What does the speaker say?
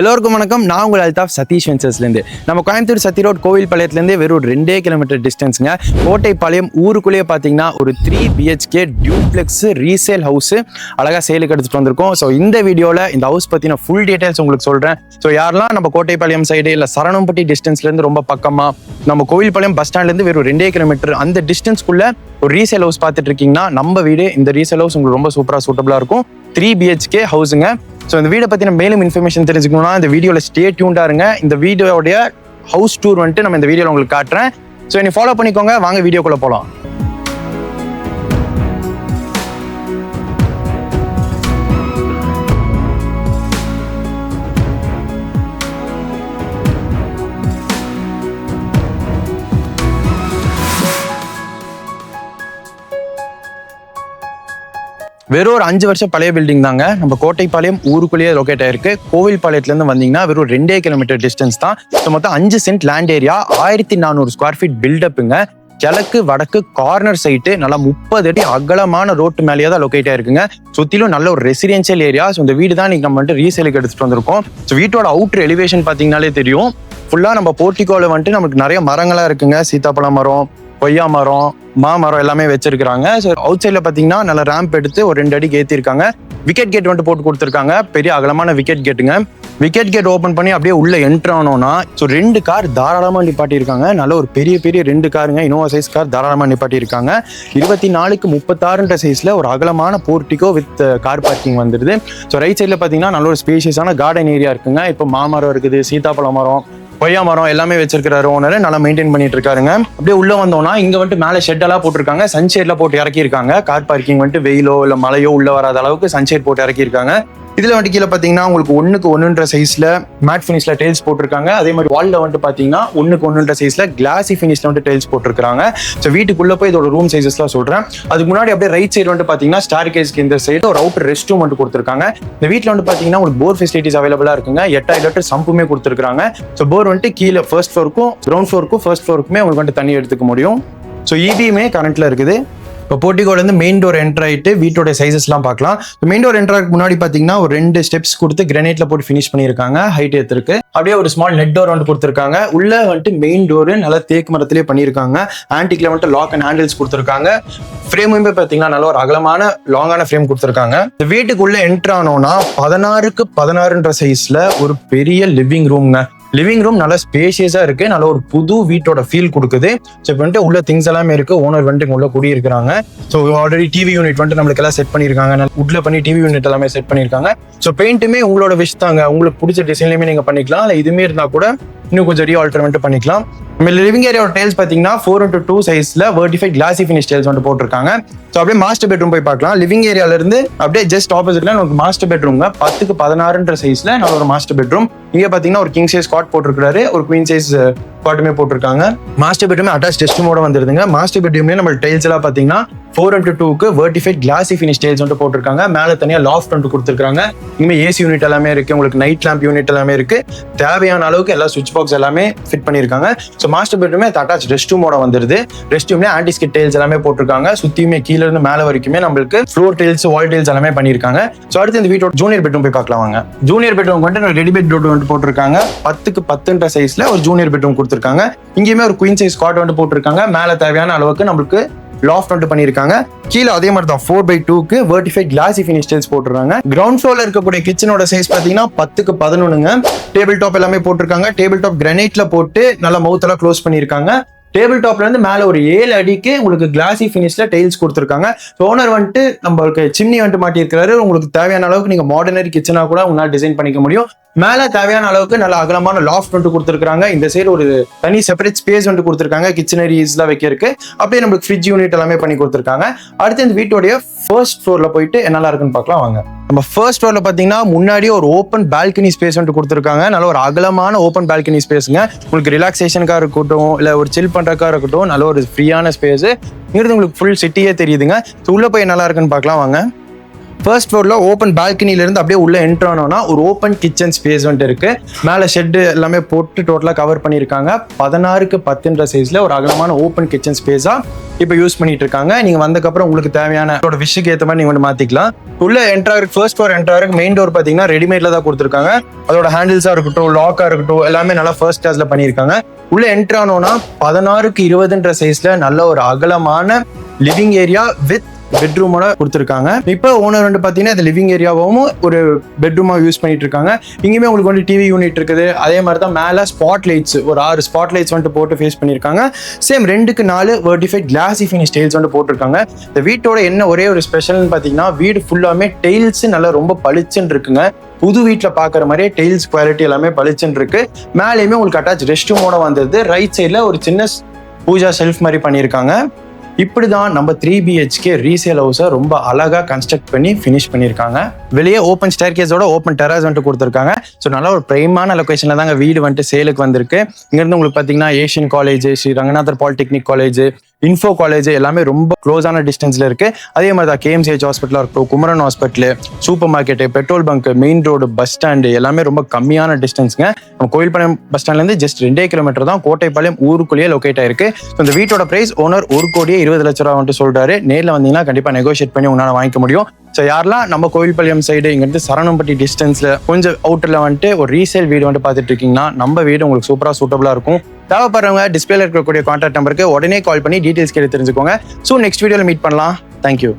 எல்லோருக்கும் வணக்கம். நான் உங்கள் அல்தாப் சதீஷ் வென்சர்ஸ்லேருந்து நம்ம கோயம்புத்தூர் சத்தி ரோட் கோவில் பாளையத்துலேருந்து வெறும் ரெண்டே கிலோமீட்டர் டிஸ்டன்ஸுங்க. கோட்டைப்பாளையம் ஊருக்குள்ளேயே பார்த்தீங்கன்னா ஒரு three BHK duplex resale house அழகாக சேலுக்கு எடுத்துகிட்டு வந்திருக்கோம். ஸோ இந்த வீடியோவில் இந்த ஹவுஸ் பற்றின ஃபுல் டீட்டெயில்ஸ் உங்களுக்கு சொல்கிறேன் ஸோ யாரெல்லாம் நம்ம கோட்டைப்பாளையம் சைடு இல்லை சரணம்பட்டி டிஸ்டன்ஸ்லேருந்து ரொம்ப பக்கமாக நம்ம கோவில்பாளையம் பஸ் ஸ்டாண்ட்லேருந்து வெறும் ரெண்டே கிலோமீட்டர் அந்த டிஸ்டன்ஸ்க்குள்ளே ஒரு ரீசேல் ஹவுஸ் பார்த்துட்டு இருக்கீங்கன்னா நம்ம வீடு இந்த ரீசேல் ஹவுஸ் உங்களுக்கு ரொம்ப சூப்பராக சூட்டபுளாக இருக்கும். த்ரீ பிஹெச்கே ஹவுஸுங்க ஸோ இந்த வீடை பற்றின மேலும் இன்ஃபர்மேஷன் தெரிஞ்சுக்கணும்னா இந்த வீடியோவில் ஸ்டே டியூண்டாக இருங்க. இந்த வீடியோடைய ஹவுஸ் டூர் வந்துட்டு நம்ம இந்த வீடியோவில் உங்களுக்கு காட்டுறேன். ஸோ என்னை ஃபாலோ பண்ணிக்கோங்க. வாங்க வீடியோக்குள்ளே போகலாம் வெறும் ஒரு அஞ்சு வருஷம் பழைய பில்டிங் தாங்க. நம்ம கோட்டைப்பாளையம் ஊருக்குள்ளேயே லொக்கேட் ஆயிருக்கு. கோவில்பாளையத்துலேருந்து வந்தீங்கன்னா வெறும் ரெண்டே கிலோமீட்டர் டிஸ்டன்ஸ் தான். ஸோ மொத்தம் அஞ்சு சென்ட் லேண்ட் ஏரியா ஆயிரத்தி நானூறு ஸ்கொயர் ஃபீட் பில்டப்புங்க கிழக்கு வடக்கு கார்னர் சைட்டு நல்லா முப்பது அடி அகலமான ரோட்டு மேலேயே தான் லொக்கேட் ஆயிருக்குங்க. சுற்றிலும் நல்ல ஒரு ரெசிடென்ஷியல் ஏரியா ஸோ இந்த வீடு தான் இன்னைக்கு நம்ம வந்துட்டு ரீசேலுக்கு எடுத்துகிட்டு வந்திருக்கோம். ஸோ வீட்டோட அவுட்டர் எலிவேஷன் பார்த்தீங்கனாலே தெரியும். ஃபுல்லாக நம்ம போர்ட்டிகோவில் வந்துட்டு நமக்கு நிறைய மரங்களாக இருக்குங்க. சீத்தாப்பழம் மரம் கொய்யா மரம் மாமரம் எல்லாமே வச்சிருக்காங்க ஸோ அவுட் சைடில் பார்த்தீங்கன்னா நல்லா ரேம்ப் எடுத்து ஒரு ரெண்டு அடிக்கு ஏற்றிருக்காங்க விக்கெட் கேட் வந்துட்டு போட்டு கொடுத்துருக்காங்க. பெரிய அகலமான விக்கெட் கேட்டுங்க விக்கெட் கேட் ஓப்பன் பண்ணி அப்படியே உள்ளே என்ட்ரு ஆனோம்னா ஸோ ரெண்டு கார் தாராளமாக நிப்பாட்டியிருக்காங்க. நல்ல ஒரு பெரிய பெரிய ரெண்டு காருங்க இனோவா சைஸ் கார் தாராளமாக நிப்பாட்டியிருக்காங்க. இருபத்தி நாலுக்கு முப்பத்தாறுன்ற சைஸில் ஒரு அகலமான போர்ட்டிகோ வித் கார் பார்க்கிங் வந்துடுது ஸோ ரைட் சைடில் பார்த்தீங்கன்னா நல்ல ஒரு ஸ்பேஷியஸான கார்டன் ஏரியா இருக்குங்க. இப்போ மாமரம் இருக்குது சீதாப்பழ மரம் கொய்யா மரம் எல்லாமே வச்சிருக்கிறாரு ஓனர் நல்லா மெயின்டைன் பண்ணிட்டு இருக்காருங்க. அப்படியே உள்ள வந்தோம்னா இங்க வந்துட்டு மேலே ஷெட் எல்லாம் போட்டிருக்காங்க. சன்ஷேட்ல போட்டு இறக்கியிருக்காங்க. கார் பார்க்கிங் வந்துட்டு வெயிலோ இல்ல மழையோ உள்ள வராத அளவுக்கு சன்ஷேட் போட்டு இறக்கியிருக்காங்க. இதில் வந்துட்டு கீழே பார்த்தீங்கன்னா உங்களுக்கு ஒன்றுக்கு ஒன்றுன்ற சைஸில் மேட் ஃபினிஷில் டைல்ஸ் போட்டிருக்காங்க. அதே மாதிரி வால்ல வந்துட்டு பார்த்தீங்கன்னா ஒன்றுக்கு ஒன்றுன்ற சைஸில் கிளாசி ஃபினிஷில் வந்துட்டு டைல்ஸ் போட்டிருக்காங்க ஸோ வீட்டுக்குள்ளே போய் இதோட ரூம் சைஸஸ்லாம் சொல்கிறேன் அதுக்கு முன்னாடி அப்படியே ரைட் சைடு வந்துட்டு பார்த்தீங்கன்னா ஸ்டார் கேஸ்க்கு இந்த சைடு ஒரு அவுட் ரெஸ்ட் ரூம் வந்துட்டு கொடுத்துருக்காங்க. இந்த வீட்டில் வந்து பார்த்தீங்கன்னா உங்களுக்கு போர் ஃபெசிலிட்டிஸ் அவைலபிளாக இருக்குங்க. எட்டாயிரம் லிட்டர் சம்புமே கொடுத்துருக்காங்க ஸோ போர் வந்துட்டு கீழே ஃபர்ஸ்ட் ஃப்ளோருக்கும் கிரவுண்ட் ஃப்ளோருக்கும் ஃபர்ஸ்ட் ஃப்ளோருக்குமே உங்களுக்கு வந்துட்டு தண்ணி எடுத்துக்க முடியும். ஸோ இபியுமே கரண்ட்டில் இருக்குது. இப்போ போர்ட்டிகோலேருந்து மெயின் டோர் என்டர் ஆகிட்டு வீட்டோட சைஸஸ்லாம் பார்க்கலாம். மெயின் டோர் என்டர் முன்னாடி பார்த்தீங்கன்னா ஒரு ரெண்டு ஸ்டெப்ஸ் கொடுத்து கிரானைட்ல போட்டு ஃபினிஷ் பண்ணியிருக்காங்க. ஹைட் எடுத்துருக்கு. அப்படியே ஒரு ஸ்மால் நெட் டோர் வந்து கொடுத்துருக்காங்க. உள்ள வந்துட்டு மெயின் டோர் நல்லா தேக்கு மரத்திலே பண்ணியிருக்காங்க. ஆன்டிக்ல வந்துட்டு லாக் அண்ட் ஹேண்டில்ஸ் கொடுத்துருக்காங்க. ஃப்ரேமுமே பார்த்தீங்கன்னா நல்ல ஒரு அகலமான லாங்கான ஃப்ரேம் கொடுத்துருக்காங்க. இந்த வீட்டுக்குள்ள என்டர் ஆனோன்னா பதினாறுக்கு பதினாறுன்ற சைஸ்ல ஒரு பெரிய லிவிங் ரூம்ங்க லிவிங் ரூம் நல்லா ஸ்பேஷியஸாக இருக்குது நல்ல ஒரு புது வீட்டோட ஃபீல் கொடுக்குது. ஸோ இப்போ வந்துட்டு உள்ள திங்ஸ் எல்லாமே இருக்குது ஓனர் வந்துட்டு இங்கே உள்ள குடியிருக்கிறாங்க. ஸோ ஆல்ரெடி டிவி யூனிட் வந்துட்டு நம்மளுக்கு எல்லாம் செட் பண்ணியிருக்காங்க. நல்லா உட்ல பண்ணி டிவி யூனிட் எல்லாமே செட் பண்ணியிருக்காங்க. ஸோ பெயிண்ட்டுமே உங்களோட விஷ் தாங்க. உங்களுக்கு பிடிச்ச டிசைன்லையுமே நீங்கள் பண்ணிக்கலாம். இல்லை இதுவுமே இருந்தால் கூட இன்னும் கொஞ்சம் ரீ ஆல்டர்மெண்ட் பண்ணிக்கலாம். நம்ம லிவிங் ஏரியாவோட டைல்ஸ் பார்த்தீங்கன்னா ஃபோர் இன்ட்டு டூ சைஸில் வெர்டிஃபை கிளாசி ஃபினிஷ் டைல்ஸ் வந்து போட்டிருக்காங்க. ஸோ அப்படியே மாஸ்டர் பெட்ரூம் போய் பார்க்கலாம். லிவிங் ஏரியால இருந்து அப்படியே ஜஸ்ட் ஆப்போசிட்டில் நமக்கு மாஸ்டர் பெட்ரூம்ங்க பத்துக்கு பதினாறுன்ற சைஸில் நல்ல ஒரு மாஸ்டர் பெட்ரூம் இங்கே பார்த்தீங்கன்னா ஒரு கிங் சைஸ் காட் போட்டிருக்காரு ஒரு குவீன் சைஸ் பாட்டுமே போட்டிருக்காங்க. மாஸ்டர் பெட்ரூமே அட்டாச் டெஸ்ட் மோட வந்துருதுங்க. மாஸ்டர் பெட்ரூம்லயே நம்ம டைல்ஸ் எல்லாம் பாத்தீங்கன்னா ஃபோர் இன்ட்டு டூக்கு வேர்டிஃபைட் கிளாசி ஃபினிஷ் டைல்ஸ் வந்து போட்டிருக்காங்க. மேலே தனியாக லாஃப்ட் வந்து கொடுத்துருக்காங்க. இனிமே ஏசி யூனிட் எல்லாமே இருக்கு. உங்களுக்கு நைட் லேம்ப் யூனிட் எல்லாமே இருக்கு. தேவையான அளவுக்கு எல்லா சுவிட்ச் பாக்ஸ் எல்லாமே ஃபிட் பண்ணியிருக்காங்க. ஸோ மாஸ்டர் பெட்ரூமே அட்டாச் ரெஸ்ட் ரூமோட வந்துருது. ரெஸ்ட் ரூம்லேயே ஆன்டிஸ்கிட் டைல்ஸ் எல்லாமே போட்டிருக்காங்க. சுத்தியுமே கீழே இருந்து மேலே வரைக்குமே நம்மளுக்கு ஃப்ளோர் டைல்ஸ் வால் டைல்ஸ் எல்லாமே பண்ணியிருக்காங்க. ஸோ அடுத்து இந்த வீட்டோட ஜூனியர் பெட்ரூம் போய் பார்க்கலாம் வாங்க. ஜூனியர் பெட்ரூம் வந்துட்டு ரெடி பெட் டோர் வந்து போட்டிருக்காங்க. பத்துக்கு பத்துன்ற சைஸ்ல ஒரு ஜூனியர் பெட்ரூம் கொடுத்துருக்காங்க. இங்கேயுமே ஒரு குயின் சைஸ் காட் வந்து போட்டிருக்காங்க. மேலே தேவையான அளவுக்கு நம்மளுக்கு லாஃப்ட் வந்து பண்ணியிருக்காங்க. கீழே அதே மாதிரி தான் ஃபோர் பை டூக்கு வேர்டிஃபை கிளாசி ஃபினிஷ் டைல்ஸ் போட்டுருக்காங்க. கிரவுண்ட் ஃப்ளோர்ல இருக்கக்கூடிய கிச்சனோட சைஸ் பார்த்தீங்கன்னா பத்துக்கு பதினொன்னுங்க. டேபிள் டாப் எல்லாமே போட்டிருக்காங்க. டேபிள் டாப் கிரனைட்ல போட்டு நல்லா மவுத் எல்லாம் க்ளோஸ் பண்ணியிருக்காங்க. டேபிள் டாப்ல இருந்து மேல ஒரு ஏழு அடிக்கு உங்களுக்கு கிளாசி ஃபினிஷில் டைல்ஸ் கொடுத்துருக்காங்க. ஓனர் வந்துட்டு நம்மளுக்கு சிம்னி வந்துட்டு மாட்டியிருக்கிறாரு. உங்களுக்கு தேவையான அளவுக்கு நீங்க மாடர்னரி கிச்சனா கூட உங்களால் டிசைன் பண்ணிக்க முடியும். மேல தேவையான அளவுக்கு நல்ல அகலமான லாஃப்ட் வந்துட்டு கொடுத்துருக்காங்க இந்த சைடு ஒரு தனி செப்பரேட் ஸ்பேஸ் வந்துட்டு கொடுத்துருக்காங்க. கிச்சனரிஸ்லாம் வைக்கிறதுக்கு. அப்படியே நம்மளுக்கு ஃப்ரிட்ஜ் யூனிட் எல்லாமே பண்ணி கொடுத்துருக்காங்க. அடுத்து இந்த வீட்டோடைய ஃபர்ஸ்ட் ஃப்ளோர்ல போயிட்டு என்னெல்லாம் இருக்குன்னு பார்க்கலாம். வாங்க. நம்ம ஃபர்ஸ்ட் ஃப்ளோர்ல பார்த்தீங்கன்னா முன்னாடி ஒரு ஓப்பன் பால்கனி ஸ்பேஸ் வந்துட்டு கொடுத்துருக்காங்க. நல்ல ஒரு அகலமான ஓப்பன் பால்கனி ஸ்பேஸுங்க உங்களுக்கு ரிலாக்ஸேஷனுக்காக இருக்கட்டும் இல்லை ஒரு சில் பண்ணுறக்காக இருக்கட்டும் நல்ல ஒரு ஃப்ரீயான ஸ்பேஸு இங்கிருந்து உங்களுக்கு ஃபுல் சிட்டியே தெரியுதுங்க. ஸோ உள்ள போய் நல்லா இருக்குன்னு பார்க்கலாம் வாங்க. ஃபர்ஸ்ட் ஃப்ளோரில் ஓப்பன் பால்கனிலேருந்து அப்படியே உள்ள என்ட்ரானோனா ஒரு ஓப்பன் கிச்சன் ஸ்பேஸ் வந்துட்டு இருக்குது மேலே ஷெட்டு எல்லாமே போட்டு டோட்டலாக கவர் பண்ணியிருக்காங்க பதினாறுக்கு பத்துன்ற சைஸில் ஒரு அகலமான ஓப்பன் கிச்சன் ஸ்பேஸாக இப்போ யூஸ் பண்ணிட்டு இருக்காங்க. நீங்க வந்ததுக்கப்புறம் உங்களுக்கு தேவையான உங்களோட விஷயக்கு ஏற்ற மாதிரி நீங்க வந்து மாத்திக்கலாம். உள்ள என்ட்ராருக்கு ஃபர்ஸ்ட் ஃப்ளோர் என்ட்ராருக்கு மெயின் டோர் பாத்தீங்கன்னா ரெடிமேட்ல தான் கொடுத்துருக்காங்க. அதோட ஹேண்டில்ஸா இருக்கட்டும் லாக்கா இருக்கட்டும் எல்லாமே நல்லா ஃபர்ஸ்ட் கிளாஸ்ல பண்ணியிருக்காங்க. உள்ள என்ட்ரானோனா பதினாறுக்கு இருபதுன்ற சைஸ்ல நல்ல ஒரு அகலமான லிவிங் ஏரியா வித் பெட்ரூமோட கொடுத்துருக்காங்க. இப்போ ஓனர் வந்து பார்த்தீங்கன்னா இந்த லிவிங் ஏரியாவும் ஒரு பெட்ரூமாக யூஸ் பண்ணிட்டு இருக்காங்க இங்கேயுமே உங்களுக்கு வந்து டிவி யூனிட் இருக்குது. அதே மாதிரி தான் மேலே ஸ்பாட் லைட்ஸ் ஒரு ஆறு ஸ்பாட் லைட்ஸ் வந்துட்டு போட்டு ஃபேஸ் பண்ணியிருக்காங்க. சேம் ரெண்டுக்கு நாலு வெர்டிஃபைட் கிளாசி ஃபினிஷ் டைல்ஸ் வந்து போட்டிருக்காங்க. இந்த வீட்டோட என்ன ஒரே ஒரு ஸ்பெஷல்னு பார்த்தீங்கன்னா வீடு ஃபுல்லாமே டைல்ஸ் நல்லா ரொம்ப பளிச்சுன்னு இருக்குங்க புது வீட்டில் பார்க்குற மாதிரியே டைல்ஸ் குவாலிட்டி எல்லாமே பளிச்சுன்னு இருக்கு மேலேயுமே உங்களுக்கு அட்டாச் ரெஸ்ட் ரூமோட வந்தது. ரைட் சைடில் ஒரு சின்ன பூஜா செல்ஃப் மாதிரி பண்ணியிருக்காங்க. இப்படி தான் நம்ம த்ரீ பிஹெச்கே ரீசேல் ஹவுஸை ரொம்ப அழகாக கன்ஸ்ட்ரக்ட் பண்ணி ஃபினிஷ் பண்ணியிருக்காங்க. வெளியே ஓப்பன் ஸ்டேர் கேஸோட ஓப்பன் டெராஸ் வந்துட்டு கொடுத்துருக்காங்க. ஸோ நல்ல ஒரு பிரைமான லொக்கேஷனில் தாங்க வீடு வந்துட்டு சேலுக்கு வந்திருக்கு. இங்கேருந்து உங்களுக்கு பார்த்தீங்கன்னா Asian college Sri Ranganathar polytechnic college info college எல்லாமே ரொம்ப க்ளோஸான டிஸ்டன்ஸில் இருக்கு. அதே மாதிரி தான் கேஎம்சிஹெச் ஹாஸ்பிட்டலாக இருக்கட்டும் Kumaran hospital super market petrol bunk main road bus stand எல்லாமே ரொம்ப கம்மியான டிஸ்டன்ஸுங்க நம்ம கோயில்பாளையம் பஸ் ஸ்டாண்ட்லேருந்து ஜஸ்ட் ரெண்டே கிலோமீட்டர் தான் கோட்டைப்பாளையம் ஊருக்குள்ளேயே லொக்கேட் ஆயிருக்கு. ஸோ இந்த வீட்டோட பிரைஸ் ஓனர் ஒரு கோடியே இருபது லட்ச ரூபா வந்துட்டு சொல்றாரு. நேரில் வந்தீங்கன்னா கண்டிப்பாக நெகோஷியேட் பண்ணி உங்களால் வாங்கிக்க முடியும். ஸோ யாரெல்லாம் நம்ம கோவில்பாளையம் சைடு இங்கேருந்து சரணம்பட்டி டிஸ்டன்ஸில் கொஞ்சம் அவுட்டரில் வந்துட்டு ஒரு ரீசேல் வீடு வந்துட்டு பார்த்துட்டு இருக்கீங்கன்னா நம்ம வீடு உங்களுக்கு சூப்பராக சூட்டபுளாக இருக்கும். தேவைப்படுறவங்க டிஸ்பிளேல இருக்கக்கூடிய கான்டாக்ட் நம்பருக்கு உடனே கால் பண்ணி டீட்டெயில்ஸ் கேட்டு தெரிஞ்சுக்கோங்க. ஸோ நெக்ஸ்ட் வீடியோவில் மீட் பண்ணலாம். Thank you